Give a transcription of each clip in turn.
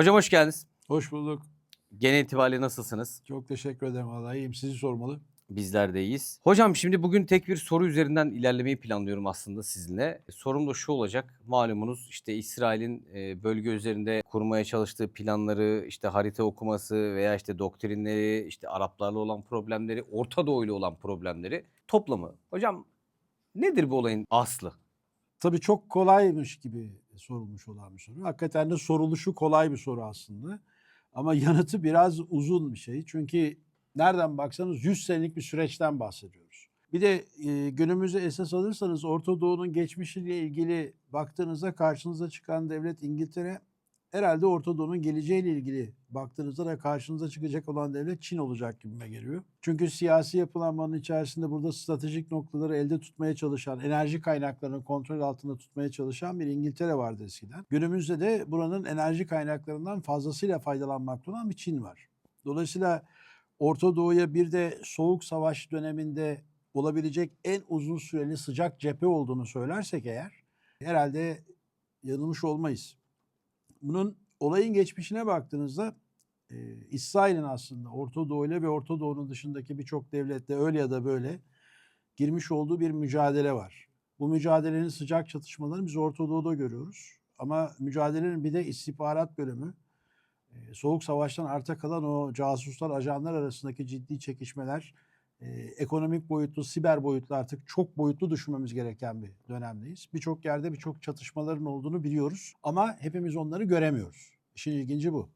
Hocam hoş geldiniz. Hoş bulduk. Genel itibariyle nasılsınız? Çok teşekkür ederim vallahi iyiyim. Sizi sormalı. Bizler de iyiyiz. Hocam şimdi bugün tek bir soru üzerinden ilerlemeyi planlıyorum aslında sizinle. Sorum da şu olacak. Malumunuz işte İsrail'in e, bölge üzerinde kurmaya çalıştığı planları, işte harita okuması veya işte doktrinleri, işte Araplarla olan problemleri, Orta Doğu ile olan problemleri toplamı. Hocam nedir bu olayın aslı? Tabii çok kolaymış gibi sorulmuş olan bir soru. Hakikaten de soruluşu kolay bir soru aslında. Ama yanıtı biraz uzun bir şey. Çünkü nereden baksanız 100 senelik bir süreçten bahsediyoruz. Bir de e, günümüzü esas alırsanız Orta Doğu'nun geçmişiyle ilgili baktığınızda karşınıza çıkan devlet İngiltere herhalde Orta Doğu'nun geleceğiyle ilgili baktığınızda da karşınıza çıkacak olan devlet Çin olacak gibime geliyor. Çünkü siyasi yapılanmanın içerisinde burada stratejik noktaları elde tutmaya çalışan, enerji kaynaklarını kontrol altında tutmaya çalışan bir İngiltere vardı eskiden. Günümüzde de buranın enerji kaynaklarından fazlasıyla faydalanmakta olan bir Çin var. Dolayısıyla Orta Doğu'ya bir de Soğuk Savaş döneminde olabilecek en uzun süreli sıcak cephe olduğunu söylersek eğer herhalde yanılmış olmayız. Bunun olayın geçmişine baktığınızda e, İsrail'in aslında Orta Doğu ile ve Orta Doğu'nun dışındaki birçok devlette öyle ya da böyle girmiş olduğu bir mücadele var. Bu mücadelenin sıcak çatışmalarını biz Orta Doğu'da görüyoruz. Ama mücadelenin bir de istihbarat bölümü, e, Soğuk Savaş'tan arta kalan o casuslar, ajanlar arasındaki ciddi çekişmeler, e, ekonomik boyutlu, siber boyutlu artık çok boyutlu düşünmemiz gereken bir dönemdeyiz. Birçok yerde birçok çatışmaların olduğunu biliyoruz ama hepimiz onları göremiyoruz. İşin ilginci bu.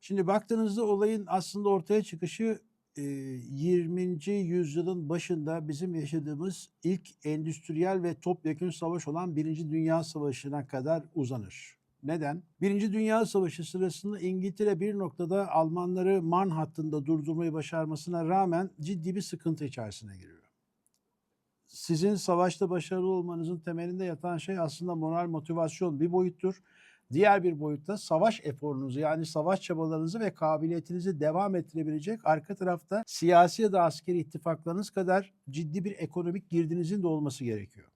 Şimdi baktığınızda olayın aslında ortaya çıkışı e, 20. yüzyılın başında bizim yaşadığımız ilk endüstriyel ve topyekün savaş olan Birinci Dünya Savaşı'na kadar uzanır. Neden? Birinci Dünya Savaşı sırasında İngiltere bir noktada Almanları Man hattında durdurmayı başarmasına rağmen ciddi bir sıkıntı içerisine giriyor. Sizin savaşta başarılı olmanızın temelinde yatan şey aslında moral motivasyon bir boyuttur. Diğer bir boyutta savaş eforunuzu yani savaş çabalarınızı ve kabiliyetinizi devam ettirebilecek arka tarafta siyasi ya da askeri ittifaklarınız kadar ciddi bir ekonomik girdinizin de olması gerekiyor.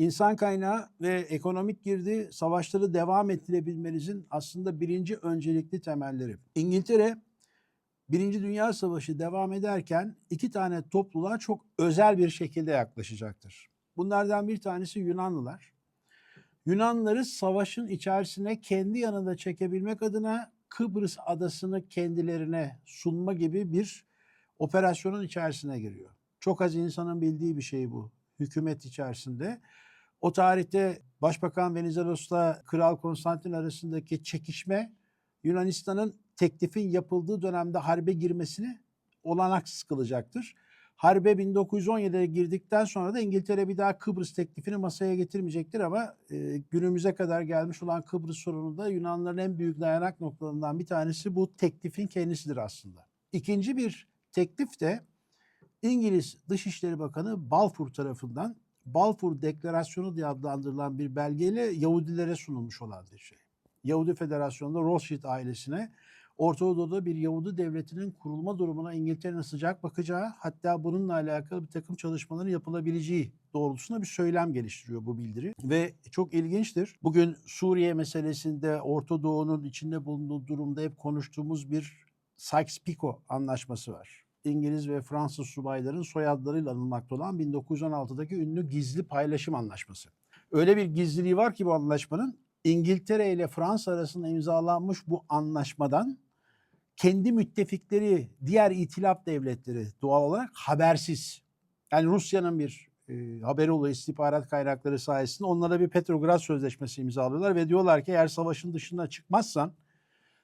İnsan kaynağı ve ekonomik girdi savaşları devam ettirebilmenizin aslında birinci öncelikli temelleri. İngiltere Birinci Dünya Savaşı devam ederken iki tane topluluğa çok özel bir şekilde yaklaşacaktır. Bunlardan bir tanesi Yunanlılar. Yunanlıları savaşın içerisine kendi yanında çekebilmek adına Kıbrıs adasını kendilerine sunma gibi bir operasyonun içerisine giriyor. Çok az insanın bildiği bir şey bu hükümet içerisinde. O tarihte Başbakan Venizelos'la Kral Konstantin arasındaki çekişme Yunanistan'ın teklifin yapıldığı dönemde harbe girmesini olanaksız kılacaktır. Harbe 1917'de girdikten sonra da İngiltere bir daha Kıbrıs teklifini masaya getirmeyecektir ama e, günümüze kadar gelmiş olan Kıbrıs sorunu da Yunanların en büyük dayanak noktalarından bir tanesi bu teklifin kendisidir aslında. İkinci bir teklif de İngiliz Dışişleri Bakanı Balfour tarafından Balfour Deklarasyonu diye adlandırılan bir belgeyle Yahudilere sunulmuş olan bir şey. Yahudi Federasyonu'nda Rothschild ailesine Orta Doğu'da bir Yahudi devletinin kurulma durumuna İngiltere'nin sıcak bakacağı hatta bununla alakalı bir takım çalışmaların yapılabileceği doğrultusunda bir söylem geliştiriyor bu bildiri. Ve çok ilginçtir. Bugün Suriye meselesinde Orta Doğu'nun içinde bulunduğu durumda hep konuştuğumuz bir Sykes-Picot anlaşması var. İngiliz ve Fransız subayların soyadlarıyla anılmakta olan 1916'daki ünlü gizli paylaşım anlaşması. Öyle bir gizliliği var ki bu anlaşmanın İngiltere ile Fransa arasında imzalanmış bu anlaşmadan kendi müttefikleri, diğer itilaf devletleri doğal olarak habersiz. Yani Rusya'nın bir e, haberi oluyor istihbarat kaynakları sayesinde onlara bir Petrograd Sözleşmesi imzalıyorlar ve diyorlar ki eğer savaşın dışına çıkmazsan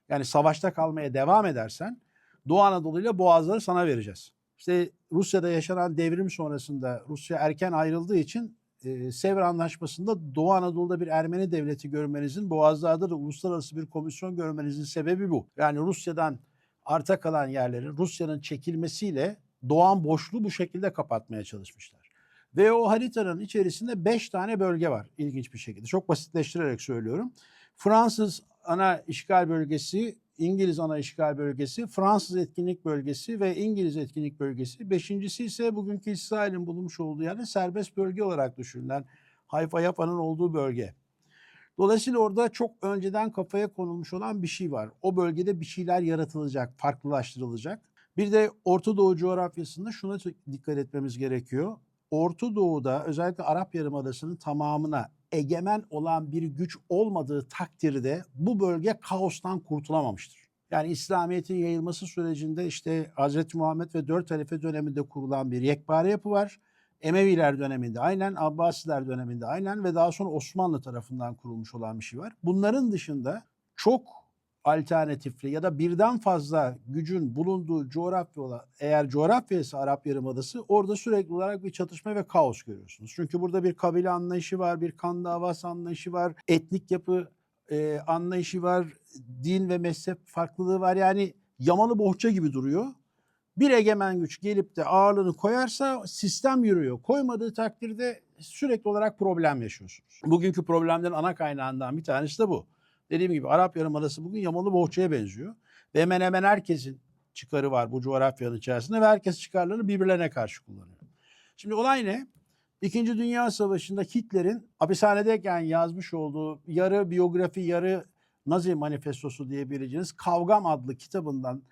yani savaşta kalmaya devam edersen Doğu Anadolu ile Boğazları sana vereceğiz. İşte Rusya'da yaşanan devrim sonrasında Rusya erken ayrıldığı için e, Sevr Anlaşması'nda Doğu Anadolu'da bir Ermeni devleti görmenizin, Boğazlar'da da uluslararası bir komisyon görmenizin sebebi bu. Yani Rusya'dan arta kalan yerlerin Rusya'nın çekilmesiyle doğan boşluğu bu şekilde kapatmaya çalışmışlar. Ve o haritanın içerisinde 5 tane bölge var ilginç bir şekilde. Çok basitleştirerek söylüyorum. Fransız ana işgal bölgesi, İngiliz ana işgal bölgesi, Fransız etkinlik bölgesi ve İngiliz etkinlik bölgesi. Beşincisi ise bugünkü İsrail'in bulunmuş olduğu yerde serbest bölge olarak düşünülen Hayfa Yafa'nın olduğu bölge. Dolayısıyla orada çok önceden kafaya konulmuş olan bir şey var. O bölgede bir şeyler yaratılacak, farklılaştırılacak. Bir de Orta Doğu coğrafyasında şuna dikkat etmemiz gerekiyor. Orta Doğu'da özellikle Arap Yarımadası'nın tamamına egemen olan bir güç olmadığı takdirde bu bölge kaostan kurtulamamıştır. Yani İslamiyet'in yayılması sürecinde işte Hz. Muhammed ve dört halife döneminde kurulan bir yekpare yapı var. Emeviler döneminde aynen, Abbasiler döneminde aynen ve daha sonra Osmanlı tarafından kurulmuş olan bir şey var. Bunların dışında çok alternatifli ya da birden fazla gücün bulunduğu coğrafya olan eğer coğrafya ise Arap Yarımadası orada sürekli olarak bir çatışma ve kaos görüyorsunuz. Çünkü burada bir kabile anlayışı var, bir kan davası anlayışı var, etnik yapı e, anlayışı var, din ve mezhep farklılığı var. Yani yamalı bohça gibi duruyor. Bir egemen güç gelip de ağırlığını koyarsa sistem yürüyor. Koymadığı takdirde sürekli olarak problem yaşıyorsunuz. Bugünkü problemlerin ana kaynağından bir tanesi de bu. Dediğim gibi Arap Yarımadası bugün yamalı bohçaya benziyor. Ve hemen hemen herkesin çıkarı var bu coğrafyanın içerisinde ve herkes çıkarlarını birbirlerine karşı kullanıyor. Şimdi olay ne? İkinci Dünya Savaşı'nda Hitler'in hapishanedeyken yazmış olduğu yarı biyografi yarı Nazi manifestosu diyebileceğiniz Kavgam adlı kitabından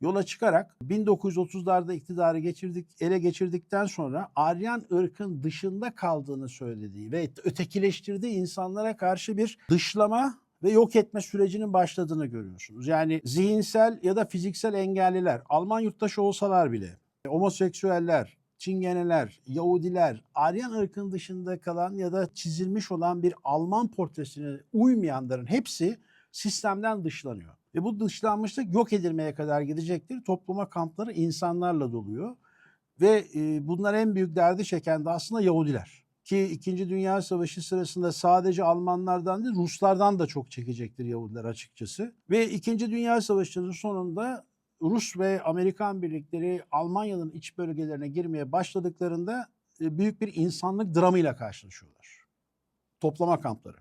yola çıkarak 1930'larda iktidarı geçirdik, ele geçirdikten sonra Aryan ırkın dışında kaldığını söylediği ve ötekileştirdiği insanlara karşı bir dışlama ve yok etme sürecinin başladığını görüyorsunuz. Yani zihinsel ya da fiziksel engelliler, Alman yurttaşı olsalar bile, homoseksüeller, Çingeneler, Yahudiler, Aryan ırkın dışında kalan ya da çizilmiş olan bir Alman portresine uymayanların hepsi sistemden dışlanıyor. Ve bu dışlanmışlık yok edilmeye kadar gidecektir. Topluma kampları insanlarla doluyor. Ve e, bunlar en büyük derdi çeken de aslında Yahudiler. Ki İkinci Dünya Savaşı sırasında sadece Almanlardan değil Ruslardan da çok çekecektir Yahudiler açıkçası. Ve İkinci Dünya Savaşı'nın sonunda Rus ve Amerikan birlikleri Almanya'nın iç bölgelerine girmeye başladıklarında e, büyük bir insanlık dramıyla karşılaşıyorlar. Toplama kampları.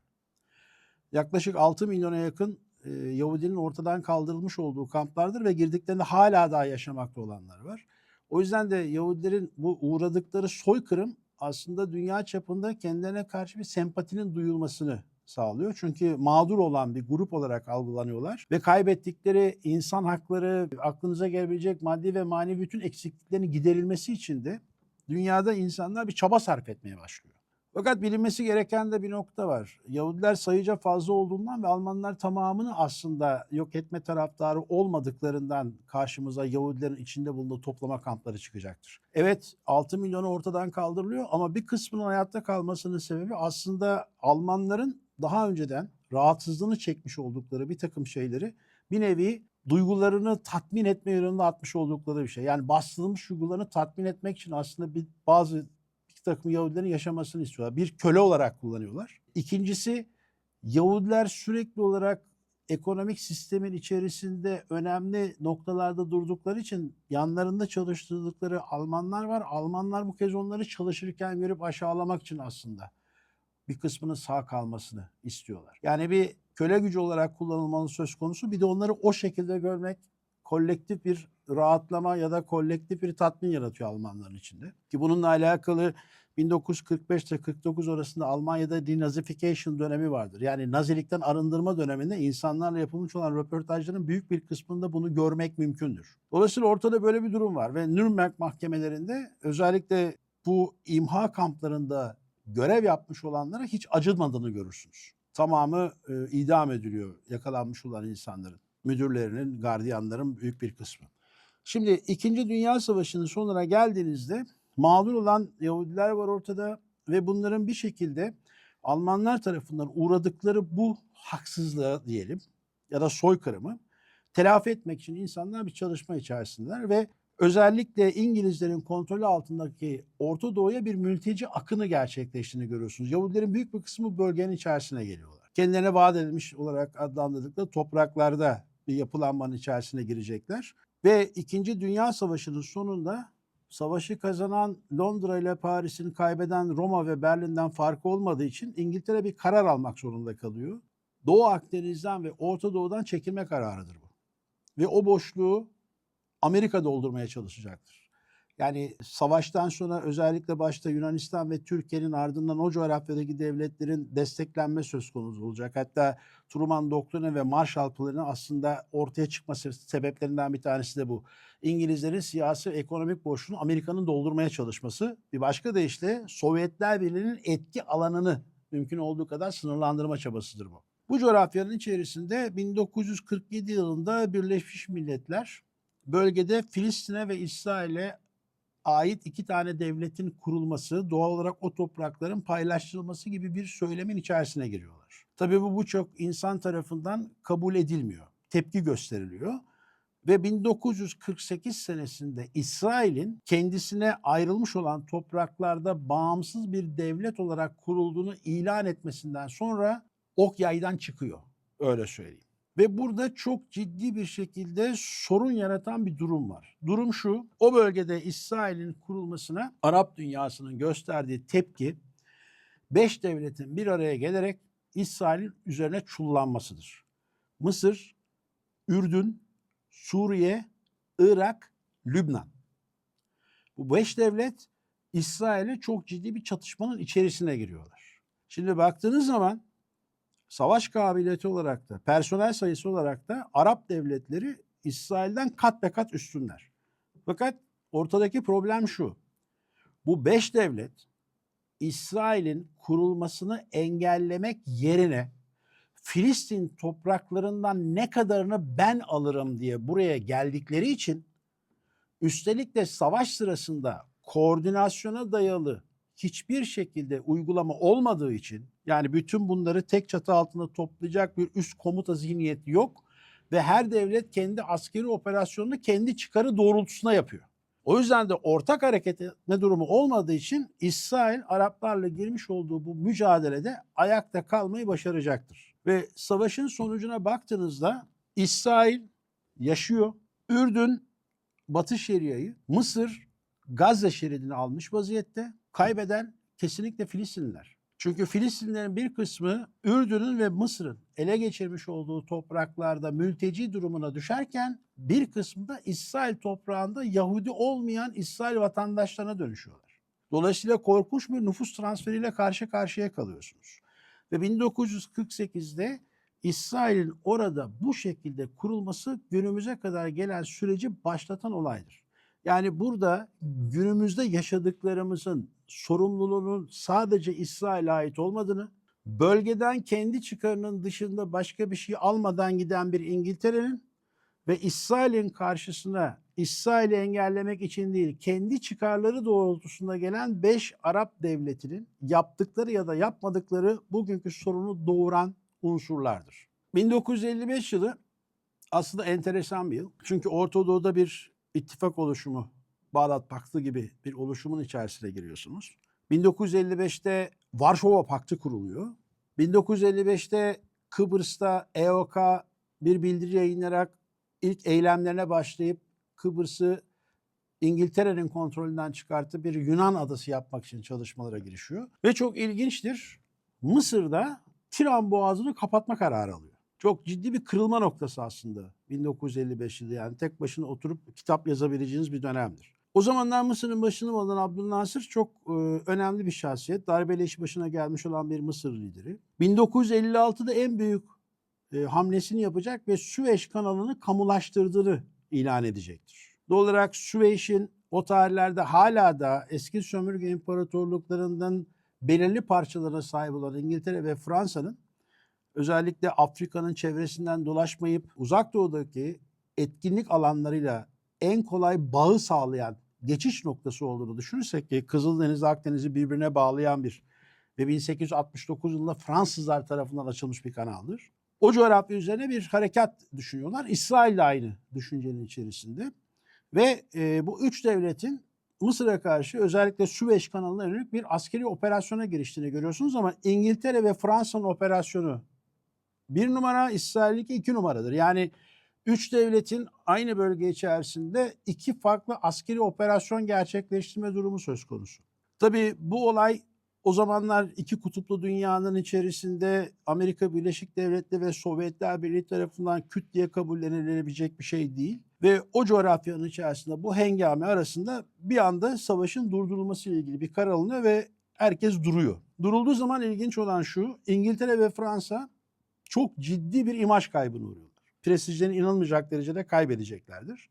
Yaklaşık 6 milyona yakın e, Yahudinin ortadan kaldırılmış olduğu kamplardır ve girdiklerinde hala daha yaşamakta olanlar var. O yüzden de Yahudilerin bu uğradıkları soykırım aslında dünya çapında kendilerine karşı bir sempatinin duyulmasını sağlıyor. Çünkü mağdur olan bir grup olarak algılanıyorlar ve kaybettikleri insan hakları, aklınıza gelebilecek maddi ve manevi bütün eksikliklerin giderilmesi için de dünyada insanlar bir çaba sarf etmeye başlıyor. Fakat bilinmesi gereken de bir nokta var. Yahudiler sayıca fazla olduğundan ve Almanlar tamamını aslında yok etme taraftarı olmadıklarından karşımıza Yahudilerin içinde bulunduğu toplama kampları çıkacaktır. Evet 6 milyonu ortadan kaldırılıyor ama bir kısmının hayatta kalmasının sebebi aslında Almanların daha önceden rahatsızlığını çekmiş oldukları bir takım şeyleri bir nevi duygularını tatmin etme yönünde atmış oldukları bir şey. Yani bastırılmış duygularını tatmin etmek için aslında bir bazı bir takım Yahudilerin yaşamasını istiyorlar. Bir köle olarak kullanıyorlar. İkincisi Yahudiler sürekli olarak ekonomik sistemin içerisinde önemli noktalarda durdukları için yanlarında çalıştırdıkları Almanlar var. Almanlar bu kez onları çalışırken görüp aşağılamak için aslında bir kısmının sağ kalmasını istiyorlar. Yani bir köle gücü olarak kullanılmanın söz konusu. Bir de onları o şekilde görmek kolektif bir rahatlama ya da kolektif bir tatmin yaratıyor Almanların içinde. Ki bununla alakalı 1945 ile 49 arasında Almanya'da denazification dönemi vardır. Yani Nazilikten arındırma döneminde insanlarla yapılmış olan röportajların büyük bir kısmında bunu görmek mümkündür. Dolayısıyla ortada böyle bir durum var ve Nürnberg mahkemelerinde özellikle bu imha kamplarında görev yapmış olanlara hiç acımadığını görürsünüz. Tamamı e, idam ediliyor yakalanmış olan insanların. Müdürlerinin, gardiyanların büyük bir kısmı. Şimdi İkinci Dünya Savaşı'nın sonuna geldiğinizde mağdur olan Yahudiler var ortada ve bunların bir şekilde Almanlar tarafından uğradıkları bu haksızlığa diyelim ya da soykırımı telafi etmek için insanlar bir çalışma içerisindeler ve özellikle İngilizlerin kontrolü altındaki Orta Doğu'ya bir mülteci akını gerçekleştiğini görüyorsunuz. Yahudilerin büyük bir kısmı bölgenin içerisine geliyorlar. Kendilerine vaat edilmiş olarak adlandırdıkları topraklarda bir yapılanmanın içerisine girecekler. Ve İkinci Dünya Savaşı'nın sonunda savaşı kazanan Londra ile Paris'in kaybeden Roma ve Berlin'den farkı olmadığı için İngiltere bir karar almak zorunda kalıyor. Doğu Akdeniz'den ve Orta Doğu'dan çekilme kararıdır bu. Ve o boşluğu Amerika doldurmaya çalışacaktır. Yani savaştan sonra özellikle başta Yunanistan ve Türkiye'nin ardından o coğrafyadaki devletlerin desteklenme söz konusu olacak. Hatta Truman Doktrini ve Marshall Planı aslında ortaya çıkması sebeplerinden bir tanesi de bu. İngilizlerin siyasi ekonomik boşluğunu Amerika'nın doldurmaya çalışması. Bir başka deyişle Sovyetler Birliği'nin etki alanını mümkün olduğu kadar sınırlandırma çabasıdır bu. Bu coğrafyanın içerisinde 1947 yılında Birleşmiş Milletler bölgede Filistin'e ve İsrail'e ait iki tane devletin kurulması, doğal olarak o toprakların paylaştırılması gibi bir söylemin içerisine giriyorlar. Tabii bu birçok insan tarafından kabul edilmiyor, tepki gösteriliyor. Ve 1948 senesinde İsrail'in kendisine ayrılmış olan topraklarda bağımsız bir devlet olarak kurulduğunu ilan etmesinden sonra ok yaydan çıkıyor. Öyle söyleyeyim. Ve burada çok ciddi bir şekilde sorun yaratan bir durum var. Durum şu, o bölgede İsrail'in kurulmasına Arap dünyasının gösterdiği tepki, beş devletin bir araya gelerek İsrail'in üzerine çullanmasıdır. Mısır, Ürdün, Suriye, Irak, Lübnan. Bu beş devlet İsrail'e çok ciddi bir çatışmanın içerisine giriyorlar. Şimdi baktığınız zaman savaş kabiliyeti olarak da, personel sayısı olarak da Arap devletleri İsrail'den kat be kat üstünler. Fakat ortadaki problem şu. Bu beş devlet İsrail'in kurulmasını engellemek yerine Filistin topraklarından ne kadarını ben alırım diye buraya geldikleri için üstelik de savaş sırasında koordinasyona dayalı hiçbir şekilde uygulama olmadığı için yani bütün bunları tek çatı altında toplayacak bir üst komuta zihniyeti yok ve her devlet kendi askeri operasyonunu kendi çıkarı doğrultusuna yapıyor. O yüzden de ortak hareket etme durumu olmadığı için İsrail Araplarla girmiş olduğu bu mücadelede ayakta kalmayı başaracaktır. Ve savaşın sonucuna baktığınızda İsrail yaşıyor. Ürdün Batı Şeria'yı, Mısır Gazze şeridini almış vaziyette. Kaybeden kesinlikle Filistinliler. Çünkü Filistinlerin bir kısmı Ürdün'ün ve Mısır'ın ele geçirmiş olduğu topraklarda mülteci durumuna düşerken bir kısmı da İsrail toprağında Yahudi olmayan İsrail vatandaşlarına dönüşüyorlar. Dolayısıyla korkunç bir nüfus transferiyle karşı karşıya kalıyorsunuz. Ve 1948'de İsrail'in orada bu şekilde kurulması günümüze kadar gelen süreci başlatan olaydır. Yani burada günümüzde yaşadıklarımızın sorumluluğunun sadece İsrail'e ait olmadığını, bölgeden kendi çıkarının dışında başka bir şey almadan giden bir İngiltere'nin ve İsrail'in karşısına İsrail'i engellemek için değil, kendi çıkarları doğrultusunda gelen 5 Arap devletinin yaptıkları ya da yapmadıkları bugünkü sorunu doğuran unsurlardır. 1955 yılı aslında enteresan bir yıl. Çünkü Orta Doğu'da bir ittifak oluşumu, Bağdat Paktı gibi bir oluşumun içerisine giriyorsunuz. 1955'te Varşova Paktı kuruluyor. 1955'te Kıbrıs'ta EOK bir bildiri yayınlayarak ilk eylemlerine başlayıp Kıbrıs'ı İngiltere'nin kontrolünden çıkartıp bir Yunan adası yapmak için çalışmalara girişiyor. Ve çok ilginçtir. Mısır'da Tiran Boğazı'nı kapatma kararı alıyor. Çok ciddi bir kırılma noktası aslında 1955 yılı yani tek başına oturup kitap yazabileceğiniz bir dönemdir. O zamanlar Mısır'ın başını olan Abdülnasır çok e, önemli bir şahsiyet. Darbeyle iş başına gelmiş olan bir Mısır lideri. 1956'da en büyük e, hamlesini yapacak ve Süveyş kanalını kamulaştırdığını ilan edecektir. Doğal olarak Süveyş'in o tarihlerde hala da eski sömürge imparatorluklarından belirli parçalara sahip olan İngiltere ve Fransa'nın özellikle Afrika'nın çevresinden dolaşmayıp uzak doğudaki etkinlik alanlarıyla en kolay bağı sağlayan geçiş noktası olduğunu düşünürsek ki Kızıldeniz Akdeniz'i birbirine bağlayan bir ve 1869 yılında Fransızlar tarafından açılmış bir kanaldır. O coğrafya üzerine bir harekat düşünüyorlar. İsrail de aynı düşüncenin içerisinde. Ve e, bu üç devletin Mısır'a karşı özellikle Süveyş kanalına yönelik bir askeri operasyona giriştiğini görüyorsunuz ama İngiltere ve Fransa'nın operasyonu bir numara, İsrail'inki iki numaradır. Yani üç devletin aynı bölge içerisinde iki farklı askeri operasyon gerçekleştirme durumu söz konusu. Tabii bu olay o zamanlar iki kutuplu dünyanın içerisinde Amerika Birleşik Devletleri ve Sovyetler Birliği tarafından küt diye kabullenilebilecek bir şey değil. Ve o coğrafyanın içerisinde bu hengame arasında bir anda savaşın durdurulması ile ilgili bir karar alınıyor ve herkes duruyor. Durulduğu zaman ilginç olan şu, İngiltere ve Fransa çok ciddi bir imaj kaybına uğruyorlar. Prestijlerini inanılmayacak derecede kaybedeceklerdir.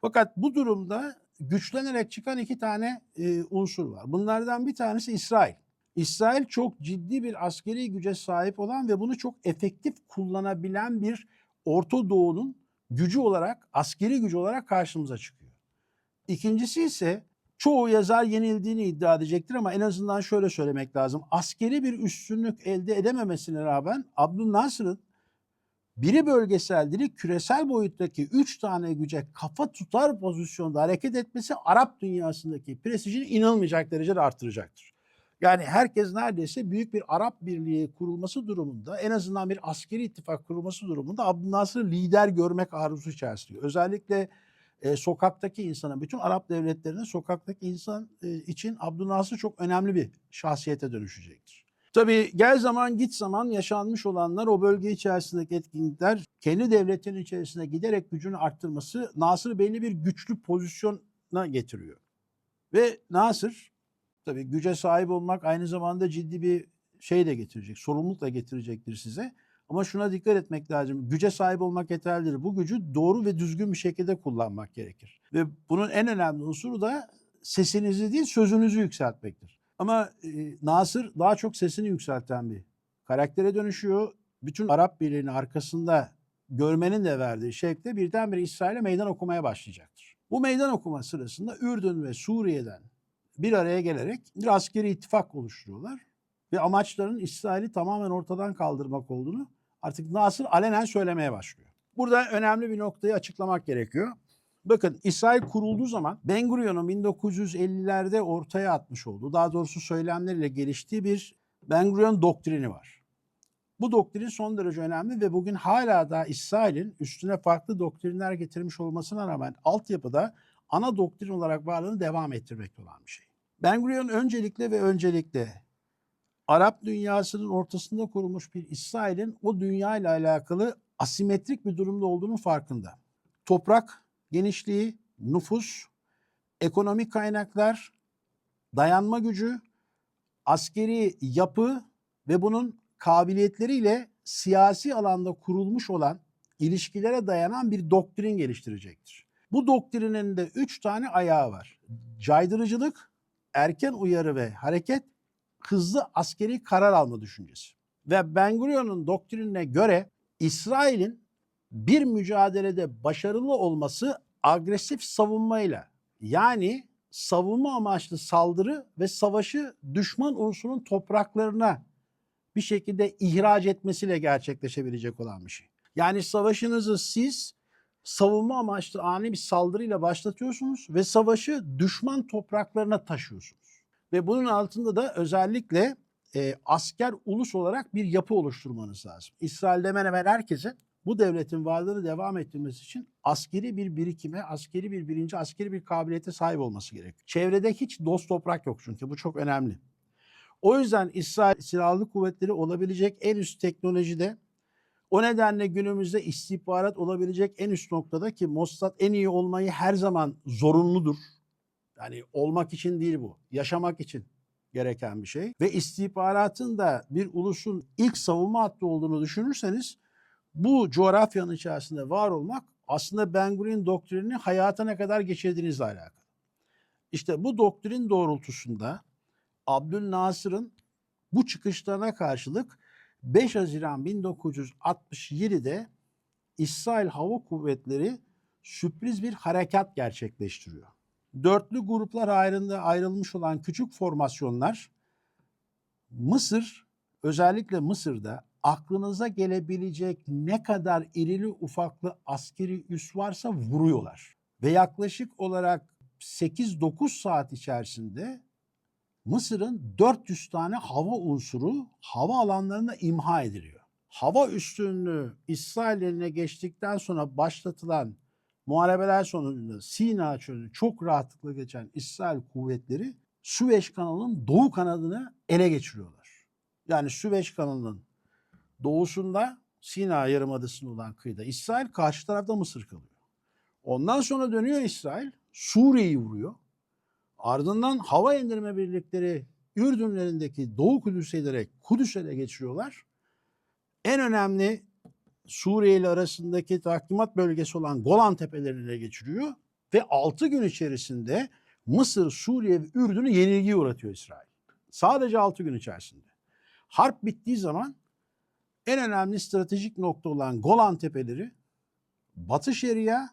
Fakat bu durumda güçlenerek çıkan iki tane e, unsur var. Bunlardan bir tanesi İsrail. İsrail çok ciddi bir askeri güce sahip olan ve bunu çok efektif kullanabilen bir Orta Doğu'nun gücü olarak, askeri gücü olarak karşımıza çıkıyor. İkincisi ise çoğu yazar yenildiğini iddia edecektir ama en azından şöyle söylemek lazım. Askeri bir üstünlük elde edememesine rağmen Abdülnasır'ın biri bölgesel, biri küresel boyuttaki üç tane güce kafa tutar pozisyonda hareket etmesi Arap dünyasındaki prestijini inanılmayacak derecede artıracaktır. Yani herkes neredeyse büyük bir Arap Birliği kurulması durumunda en azından bir askeri ittifak kurulması durumunda Abdülnasır'ı lider görmek arzusu içerisinde. Özellikle e, sokaktaki insana, bütün Arap devletlerinin sokaktaki insan e, için Abdülnasır çok önemli bir şahsiyete dönüşecektir. Tabii gel zaman git zaman yaşanmış olanlar o bölge içerisindeki etkinlikler kendi devletinin içerisine giderek gücünü arttırması Nasır belli bir güçlü pozisyona getiriyor. Ve Nasır tabii güce sahip olmak aynı zamanda ciddi bir şey de getirecek, sorumluluk da getirecektir size. Ama şuna dikkat etmek lazım. Güce sahip olmak yeterlidir. Bu gücü doğru ve düzgün bir şekilde kullanmak gerekir. Ve bunun en önemli unsuru da sesinizi değil sözünüzü yükseltmektir. Ama e, Nasır daha çok sesini yükselten bir karaktere dönüşüyor. Bütün Arap Birliği'nin arkasında görmenin de verdiği şekilde birdenbire İsrail'e meydan okumaya başlayacaktır. Bu meydan okuma sırasında Ürdün ve Suriye'den bir araya gelerek bir askeri ittifak oluşturuyorlar. Ve amaçlarının İsrail'i tamamen ortadan kaldırmak olduğunu artık Nasır alenen söylemeye başlıyor. Burada önemli bir noktayı açıklamak gerekiyor. Bakın İsrail kurulduğu zaman Ben Gurion'un 1950'lerde ortaya atmış olduğu, daha doğrusu söylemleriyle geliştiği bir Ben Gurion doktrini var. Bu doktrin son derece önemli ve bugün hala da İsrail'in üstüne farklı doktrinler getirmiş olmasına rağmen altyapıda ana doktrin olarak varlığını devam ettirmekte olan bir şey. Ben Gurion öncelikle ve öncelikle Arap dünyasının ortasında kurulmuş bir İsrail'in o dünya ile alakalı asimetrik bir durumda olduğunun farkında. Toprak genişliği, nüfus, ekonomik kaynaklar, dayanma gücü, askeri yapı ve bunun kabiliyetleriyle siyasi alanda kurulmuş olan ilişkilere dayanan bir doktrin geliştirecektir. Bu doktrinin de üç tane ayağı var. Caydırıcılık, erken uyarı ve hareket, hızlı askeri karar alma düşüncesi. Ve Ben Gurion'un doktrinine göre İsrail'in bir mücadelede başarılı olması agresif savunmayla yani savunma amaçlı saldırı ve savaşı düşman unsurun topraklarına bir şekilde ihraç etmesiyle gerçekleşebilecek olan bir şey. Yani savaşınızı siz savunma amaçlı ani bir saldırıyla başlatıyorsunuz ve savaşı düşman topraklarına taşıyorsunuz. Ve bunun altında da özellikle e, asker ulus olarak bir yapı oluşturmanız lazım. İsrail'de hemen hemen herkesin bu devletin varlığını devam ettirmesi için askeri bir birikime, askeri bir bilinci, askeri bir kabiliyete sahip olması gerekiyor. Çevrede hiç dost toprak yok çünkü bu çok önemli. O yüzden İsrail Silahlı Kuvvetleri olabilecek en üst teknolojide o nedenle günümüzde istihbarat olabilecek en üst noktada ki Mossad en iyi olmayı her zaman zorunludur. Yani olmak için değil bu. Yaşamak için gereken bir şey. Ve istihbaratın da bir ulusun ilk savunma hattı olduğunu düşünürseniz bu coğrafyanın içerisinde var olmak aslında Ben Gurion doktrinini hayata ne kadar geçirdiğinizle alakalı. İşte bu doktrin doğrultusunda Abdülnasır'ın bu çıkışlarına karşılık 5 Haziran 1967'de İsrail Hava Kuvvetleri sürpriz bir harekat gerçekleştiriyor. Dörtlü gruplar halinde ayrılmış olan küçük formasyonlar Mısır, özellikle Mısır'da aklınıza gelebilecek ne kadar irili ufaklı askeri üs varsa vuruyorlar. Ve yaklaşık olarak 8-9 saat içerisinde Mısır'ın 400 tane hava unsuru hava alanlarına imha ediliyor. Hava üstünlüğü İsrail eline geçtikten sonra başlatılan muharebeler sonucunda Sina çölünü çok rahatlıkla geçen İsrail kuvvetleri Süveyş kanalının doğu kanadını ele geçiriyorlar. Yani Süveyş kanalının doğusunda Sina Yarımadası'nın olan kıyıda İsrail karşı tarafta Mısır kalıyor. Ondan sonra dönüyor İsrail Suriye'yi vuruyor. Ardından hava indirme birlikleri Ürdünlerindeki Doğu Kudüs'e giderek Kudüs'e ele geçiriyorlar. En önemli Suriye ile arasındaki tahkimat bölgesi olan Golan Tepelerini ele geçiriyor. Ve 6 gün içerisinde Mısır, Suriye ve Ürdün'ü yenilgiye uğratıyor İsrail. Sadece 6 gün içerisinde. Harp bittiği zaman en önemli stratejik nokta olan Golan Tepeleri Batı Şeria,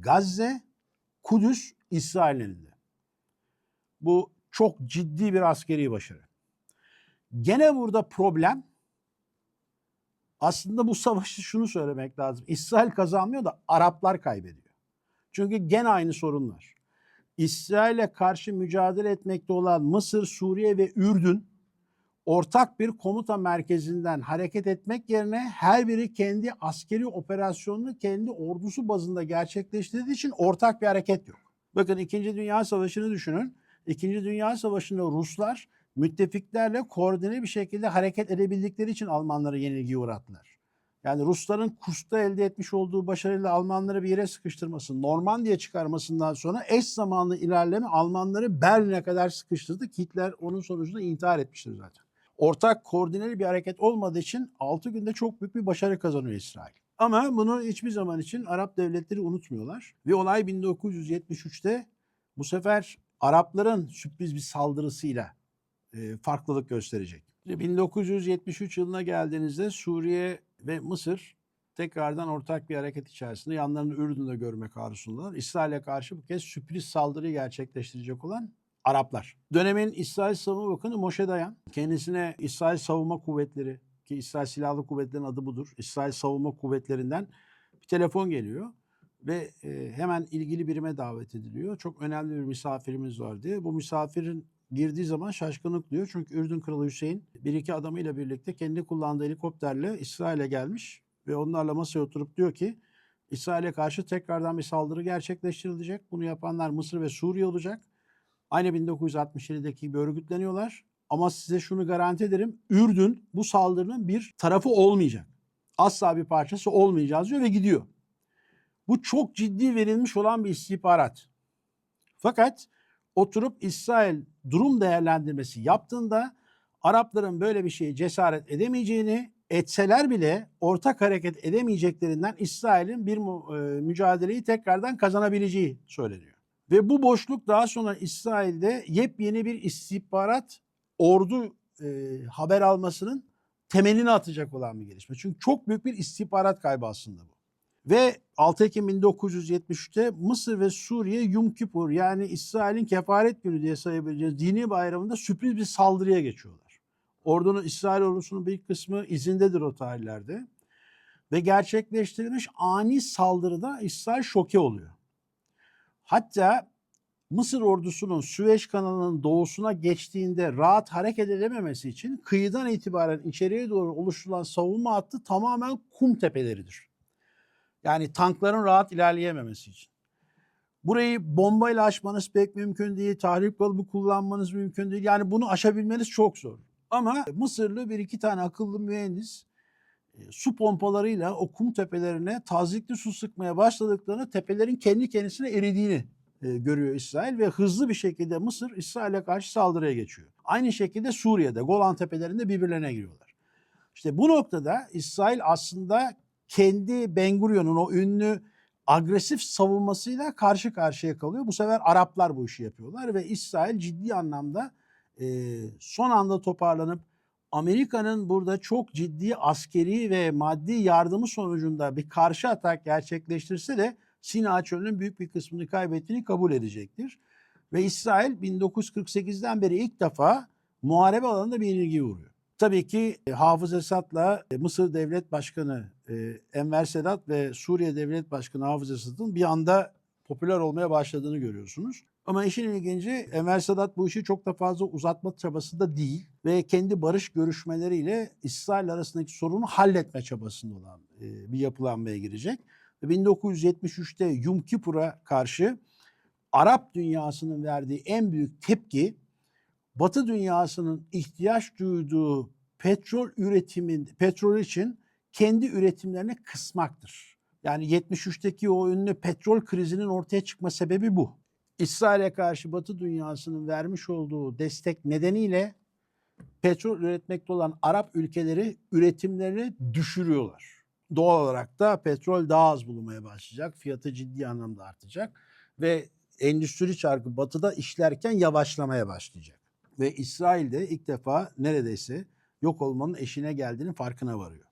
Gazze, Kudüs İsrail elinde. Bu çok ciddi bir askeri başarı. Gene burada problem aslında bu savaşı şunu söylemek lazım. İsrail kazanmıyor da Araplar kaybediyor. Çünkü gene aynı sorun var. İsrail'e karşı mücadele etmekte olan Mısır, Suriye ve Ürdün ortak bir komuta merkezinden hareket etmek yerine her biri kendi askeri operasyonunu kendi ordusu bazında gerçekleştirdiği için ortak bir hareket yok. Bakın 2. Dünya Savaşı'nı düşünün. 2. Dünya Savaşı'nda Ruslar müttefiklerle koordine bir şekilde hareket edebildikleri için Almanları yenilgiye uğrattılar. Yani Rusların Kursk'ta elde etmiş olduğu başarıyla Almanları bir yere sıkıştırması, Normandiya çıkarmasından sonra eş zamanlı ilerleme Almanları Berlin'e kadar sıkıştırdı. Hitler onun sonucunda intihar etmiştir zaten. Ortak koordineli bir hareket olmadığı için 6 günde çok büyük bir başarı kazanıyor İsrail. Ama bunu hiçbir zaman için Arap devletleri unutmuyorlar. Ve olay 1973'te bu sefer Arapların sürpriz bir saldırısıyla e, farklılık gösterecek. 1973 yılına geldiğinizde Suriye ve Mısır tekrardan ortak bir hareket içerisinde yanlarını Ürdün'de görmek arzusundalar. İsrail'e karşı bu kez sürpriz saldırıyı gerçekleştirecek olan Araplar. Dönemin İsrail Savunma Bakanı Moshe Dayan kendisine İsrail Savunma Kuvvetleri ki İsrail Silahlı Kuvvetleri'nin adı budur. İsrail Savunma Kuvvetleri'nden bir telefon geliyor ve e, hemen ilgili birime davet ediliyor. Çok önemli bir misafirimiz var diye. Bu misafirin girdiği zaman şaşkınlık duyuyor. Çünkü Ürdün Kralı Hüseyin bir iki adamıyla birlikte kendi kullandığı helikopterle İsrail'e gelmiş ve onlarla masaya oturup diyor ki İsrail'e karşı tekrardan bir saldırı gerçekleştirilecek. Bunu yapanlar Mısır ve Suriye olacak. Aynı 1967'deki gibi örgütleniyorlar. Ama size şunu garanti ederim. Ürdün bu saldırının bir tarafı olmayacak. Asla bir parçası olmayacağız diyor ve gidiyor. Bu çok ciddi verilmiş olan bir istihbarat. Fakat oturup İsrail durum değerlendirmesi yaptığında Arapların böyle bir şeye cesaret edemeyeceğini, etseler bile ortak hareket edemeyeceklerinden İsrail'in bir e, mücadeleyi tekrardan kazanabileceği söyleniyor. Ve bu boşluk daha sonra İsrail'de yepyeni bir istihbarat ordu e, haber almasının temelini atacak olan bir gelişme. Çünkü çok büyük bir istihbarat kaybı aslında bu. Ve 6 Ekim 1973'te Mısır ve Suriye Yom Kippur yani İsrail'in kefaret günü diye sayabileceğiz dini bayramında sürpriz bir saldırıya geçiyorlar. Ordunun İsrail ordusunun bir kısmı izindedir o tarihlerde. Ve gerçekleştirilmiş ani saldırıda İsrail şoke oluyor. Hatta Mısır ordusunun Süveyş kanalının doğusuna geçtiğinde rahat hareket edememesi için kıyıdan itibaren içeriye doğru oluşturulan savunma hattı tamamen kum tepeleridir. Yani tankların rahat ilerleyememesi için. Burayı bombayla aşmanız pek mümkün değil. Tahrip kalıbı kullanmanız mümkün değil. Yani bunu aşabilmeniz çok zor. Ama Mısırlı bir iki tane akıllı mühendis e, su pompalarıyla o kum tepelerine tazikli su sıkmaya başladıklarını tepelerin kendi kendisine eridiğini e, görüyor İsrail ve hızlı bir şekilde Mısır İsrail'e karşı saldırıya geçiyor. Aynı şekilde Suriye'de Golan tepelerinde birbirlerine giriyorlar. İşte bu noktada İsrail aslında kendi Ben Gurion'un o ünlü agresif savunmasıyla karşı karşıya kalıyor. Bu sefer Araplar bu işi yapıyorlar ve İsrail ciddi anlamda e, son anda toparlanıp Amerika'nın burada çok ciddi askeri ve maddi yardımı sonucunda bir karşı atak gerçekleştirse de Sina Çölü'nün büyük bir kısmını kaybettiğini kabul edecektir. Ve İsrail 1948'den beri ilk defa muharebe alanında bir yenilgiye uğruyor. Tabii ki e, Hafız Esad'la e, Mısır Devlet Başkanı e, Enver Sedat ve Suriye Devlet Başkanı Hafız Esad'ın bir anda popüler olmaya başladığını görüyorsunuz. Ama işin ilginci Enver Sedat bu işi çok da fazla uzatma çabasında değil ve kendi barış görüşmeleriyle İsrail arasındaki sorunu halletme çabasında olan bir yapılanmaya girecek. Ve 1973'te Yom Kippur'a karşı Arap dünyasının verdiği en büyük tepki Batı dünyasının ihtiyaç duyduğu petrol üretimin petrol için kendi üretimlerini kısmaktır. Yani 73'teki o ünlü petrol krizinin ortaya çıkma sebebi bu. İsrail'e karşı Batı dünyasının vermiş olduğu destek nedeniyle petrol üretmekte olan Arap ülkeleri üretimlerini düşürüyorlar. Doğal olarak da petrol daha az bulunmaya başlayacak. Fiyatı ciddi anlamda artacak ve endüstri çarkı batıda işlerken yavaşlamaya başlayacak. Ve İsrail de ilk defa neredeyse yok olmanın eşine geldiğinin farkına varıyor.